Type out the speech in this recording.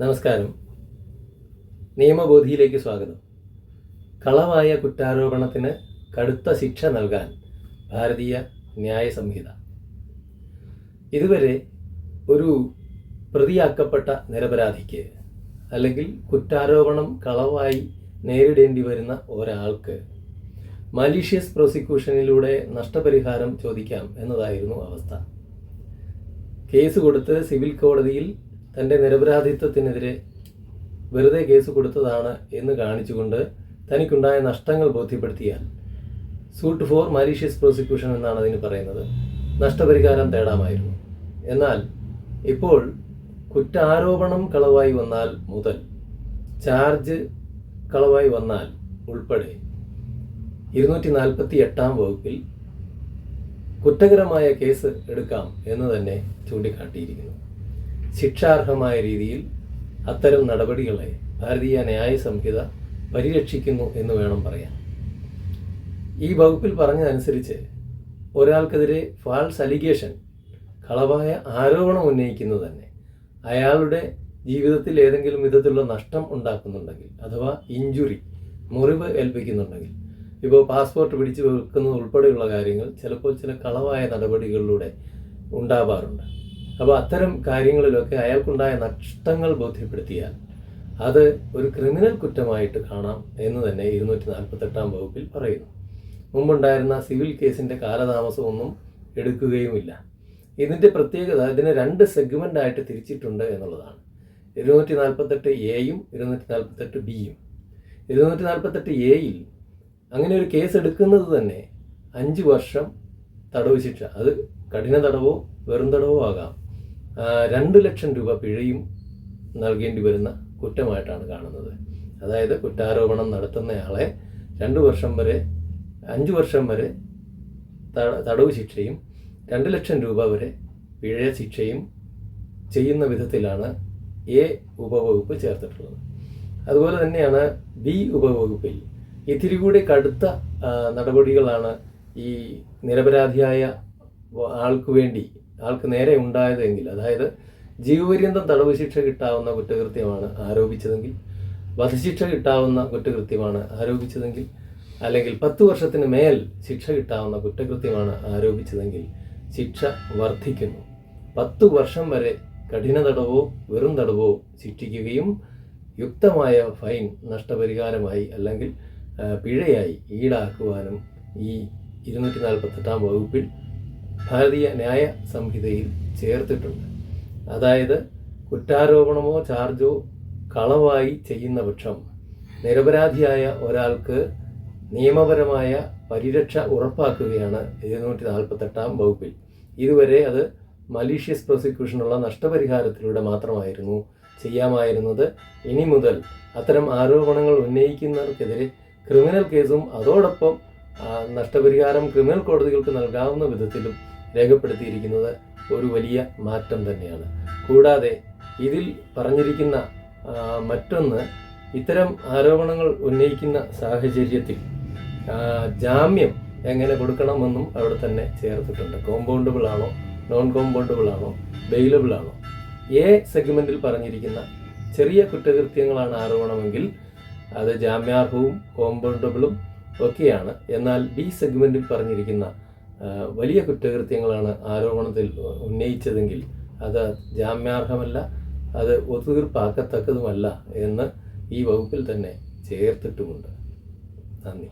നമസ്കാരം. നിയമബോധിയിലേക്ക് സ്വാഗതം. കളവായ കുറ്റാരോപണത്തിന് കടുത്ത ശിക്ഷ നൽകാൻ ഭാരതീയ ന്യായ സംഹിത. ഇതുവരെ ഒരു പ്രതിയാക്കപ്പെട്ട നിരപരാധിക്ക് അല്ലെങ്കിൽ കുറ്റാരോപണം കളവായി നേരിടേണ്ടി വരുന്ന ഒരാൾക്ക് മലീഷ്യസ് പ്രോസിക്യൂഷനിലൂടെ നഷ്ടപരിഹാരം ചോദിക്കാം എന്നതായിരുന്നു അവസ്ഥ. കേസ് കൊടുത്ത് സിവിൽ കോടതിയിൽ തന്റെ നിരപരാധിത്വത്തിനെതിരെ വെറുതെ കേസ് കൊടുത്തതാണ് എന്ന് കാണിച്ചുകൊണ്ട് തനിക്കുണ്ടായ നഷ്ടങ്ങൾ ബോധ്യപ്പെടുത്തിയാൽ സൂട്ട് ഫോർ മലീഷ്യസ് പ്രോസിക്യൂഷൻ എന്നാണ് അതിന് പറയുന്നത്. നഷ്ടപരിഹാരം തേടാമായിരുന്നു. എന്നാൽ ഇപ്പോൾ കുറ്റാരോപണം കളവായി വന്നാൽ മുതൽ ചാർജ് കളവായി വന്നാൽ ഉൾപ്പെടെ ഇരുന്നൂറ്റി നാൽപ്പത്തി എട്ടാം വകുപ്പിൽ കുറ്റകരമായ കേസ് എടുക്കാം എന്ന് തന്നെ ചൂണ്ടിക്കാട്ടിയിരിക്കുന്നു. ശിക്ഷാർഹമായ രീതിയിൽ അത്തരം നടപടികളെ ഭാരതീയ ന്യായ സംഹിത പരിരക്ഷിക്കുന്നു എന്ന് വേണം പറയാൻ. ഈ വകുപ്പിൽ പറഞ്ഞതനുസരിച്ച് ഒരാൾക്കെതിരെ ഫാൾസ് അലിഗേഷൻ കളവായ ആരോപണം ഉന്നയിക്കുന്നത് തന്നെ അയാളുടെ ജീവിതത്തിൽ ഏതെങ്കിലും വിധത്തിലുള്ള നഷ്ടം ഉണ്ടാക്കുന്നുണ്ടെങ്കിൽ അഥവാ ഇഞ്ചുറി മുറിവ് ഏൽപ്പിക്കുന്നുണ്ടെങ്കിൽ. ഇപ്പോൾ പാസ്പോർട്ട് പിടിച്ചു വെക്കുന്നത് ഉൾപ്പെടെയുള്ള കാര്യങ്ങൾ ചിലപ്പോൾ ചില കളവായ നടപടികളിലൂടെ ഉണ്ടാവാറുണ്ട്. അപ്പോൾ അത്തരം കാര്യങ്ങളിലൊക്കെ അയാൾക്കുണ്ടായ നഷ്ടങ്ങൾ ബോധ്യപ്പെടുത്തിയാൽ അത് ഒരു ക്രിമിനൽ കുറ്റമായിട്ട് കാണാം എന്ന് തന്നെ ഇരുന്നൂറ്റി നാൽപ്പത്തെട്ടാം വകുപ്പിൽ പറയുന്നു. മുമ്പുണ്ടായിരുന്ന സിവിൽ കേസിന്റെ കാലതാമസമൊന്നും എടുക്കുകയുമില്ല. ഇതിന്റെ പ്രത്യേകത ഇതിനെ രണ്ട് സെഗ്മെന്റ് ആയിട്ട് തിരിച്ചിട്ടുണ്ട് എന്നുള്ളതാണ്. ഇരുന്നൂറ്റി നാൽപ്പത്തെട്ട് എയും ഇരുന്നൂറ്റി നാൽപ്പത്തെട്ട് ബിയും ഇരുന്നൂറ്റി നാൽപ്പത്തെട്ട് എയിൽ അങ്ങനെ ഒരു കേസ് എടുക്കുന്നത് തന്നെ അഞ്ച് വർഷം തടവ് ശിക്ഷ. അത് കഠിന തടവോ വെറും തടവോ ആകാം. രണ്ട് ലക്ഷം രൂപ പിഴയും നൽകേണ്ടി വരുന്ന കുറ്റമായിട്ടാണ് കാണുന്നത്. അതായത് കുറ്റാരോപണം നടത്തുന്നയാളെ രണ്ട് വർഷം വരെ അഞ്ച് വർഷം വരെ തടവ് ശിക്ഷയും രണ്ട് ലക്ഷം രൂപ വരെ പിഴ ശിക്ഷയും ചെയ്യുന്ന വിധത്തിലാണ് എ ഉപവകുപ്പ് ചേർത്തിട്ടുള്ളത്. അതുപോലെ തന്നെയാണ് ബി ഉപവകുപ്പിൽ ഇത്തിരി കൂടി കടുത്ത നടപടികളാണ് ഈ നിരപരാധിയായ ആൾക്കു വേണ്ടി ആൾക്ക് നേരെ ഉണ്ടായതെങ്കിൽ അതായത് ജീവപര്യന്തം തടവ് ശിക്ഷ കിട്ടാവുന്ന കുറ്റകൃത്യമാണ് ആരോപിച്ചതെങ്കിൽ വധശിക്ഷ കിട്ടാവുന്ന കുറ്റകൃത്യമാണ് ആരോപിച്ചതെങ്കിൽ അല്ലെങ്കിൽ പത്ത് വർഷത്തിന് മേൽ ശിക്ഷ കിട്ടാവുന്ന കുറ്റകൃത്യമാണ് ആരോപിച്ചതെങ്കിൽ ശിക്ഷ വർദ്ധിക്കുന്നു. പത്ത് വർഷം വരെ കഠിന തടവോ വെറും തടവോ ശിക്ഷിക്കുകയും യുക്തമായ ഫൈൻ നഷ്ടപരിഹാരമായി അല്ലെങ്കിൽ പിഴയായി ഈടാക്കുവാനും ഈ ഇരുന്നൂറ്റി നാൽപ്പത്തെട്ടാം വകുപ്പിൽ ഭാരതീയ ന്യായ സംഹിതയിൽ ചേർത്തിട്ടുണ്ട്. അതായത് കുറ്റാരോപണമോ ചാർജോ കളവായി ചെയ്യുന്ന പക്ഷം നിരപരാധിയായ ഒരാൾക്ക് നിയമപരമായ പരിരക്ഷ ഉറപ്പാക്കുകയാണ് ഇരുന്നൂറ്റി നാൽപ്പത്തെട്ടാം വകുപ്പിൽ. ഇതുവരെ അത് മലീഷ്യസ് പ്രോസിക്യൂഷനുള്ള നഷ്ടപരിഹാരത്തിലൂടെ മാത്രമായിരുന്നു ചെയ്യാമായിരുന്നത്. ഇനി മുതൽ അത്തരം ആരോപണങ്ങൾ ഉന്നയിക്കുന്നവർക്കെതിരെ ക്രിമിനൽ കേസും അതോടൊപ്പം നഷ്ടപരിഹാരം ക്രിമിനൽ കോടതികൾക്ക് നൽകാവുന്ന വിധത്തിലും രേഖപ്പെടുത്തിയിരിക്കുന്നത് ഒരു വലിയ മാറ്റം തന്നെയാണ്. കൂടാതെ ഇതിൽ പറഞ്ഞിരിക്കുന്ന മറ്റൊന്ന് ഇത്തരം ആരോപണങ്ങൾ ഉന്നയിക്കുന്ന സാഹചര്യത്തിൽ ജാമ്യം എങ്ങനെ കൊടുക്കണമെന്നും അവിടെ തന്നെ ചേർത്തിട്ടുണ്ട്. കോമ്പൗണ്ടബിൾ ആണോ നോൺ കോമ്പൗണ്ടബിൾ ആണോ ബെയിലബിൾ ആണോ? എ സെഗ്മെന്റിൽ പറഞ്ഞിരിക്കുന്ന ചെറിയ കുറ്റകൃത്യങ്ങളാണ് ആരോപണമെങ്കിൽ അത് ജാമ്യാർഹവും കോമ്പൗണ്ടബിളും ഒക്കെയാണ്. എന്നാൽ ബി സെഗ്മെന്റിൽ പറഞ്ഞിരിക്കുന്ന വലിയ കുറ്റകൃത്യങ്ങളാണ് ആരോപണത്തിൽ ഉന്നയിച്ചതെങ്കിൽ അത് ജാമ്യാർഹമല്ല അത് ഒത്തുതീർപ്പാക്കത്തക്കതുമല്ല എന്ന് ഈ വകുപ്പിൽ തന്നെ ചേർത്തിട്ടുമുണ്ട്. നന്ദി.